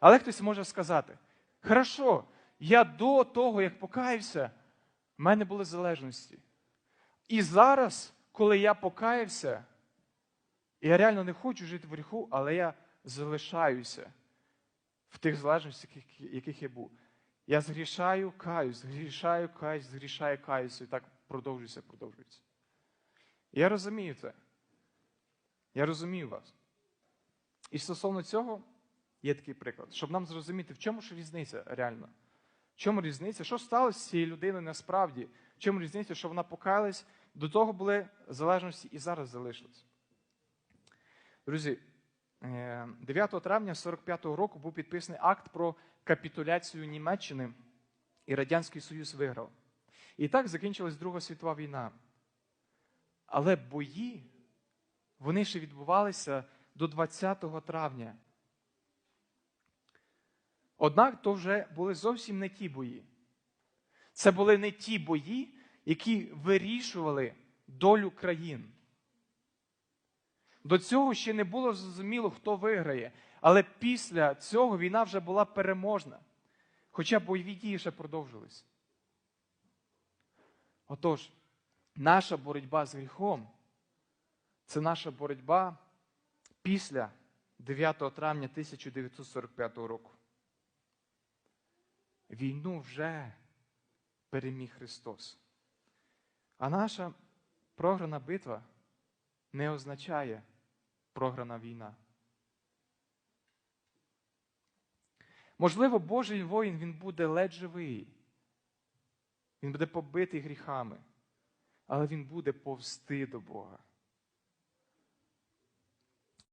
Але хтось може сказати: хорошо, я до того, як покаявся, в мене були залежності. І зараз, коли я покаявся, я реально не хочу жити в гріху, але я залишаюся в тих залежностях, яких- я був. Я згрішаю, каюсь, згрішаю, каюсь, згрішаю, каюсь, і так продовжується, продовжується. Я розумію це. Я розумію вас. І стосовно цього є такий приклад, щоб нам зрозуміти, в чому ж різниця реально. В чому різниця? Що сталося з цією людиною насправді? В чому різниця, що вона покаялась, до того були залежності і зараз залишились. Друзі, е, 9 травня 45-го року був підписаний акт про капітуляцію Німеччини, і Радянський Союз виграв. І так закінчилась Друга світова війна. Але бої, вони ще відбувалися до 20 травня. Однак то вже були зовсім не ті бої. Це були не ті бої, які вирішували долю країн. До цього ще не було зрозуміло, хто виграє. Але після цього війна вже була переможна. Хоча бойові дії ще продовжились. Отож, наша боротьба з гріхом це наша боротьба після 9 травня 1945 року. Війну вже переміг Христос. А наша програна битва не означає програна війна. Можливо, Божий воїн він буде ледь живий. Він буде побитий гріхами, але він буде повсти до Бога.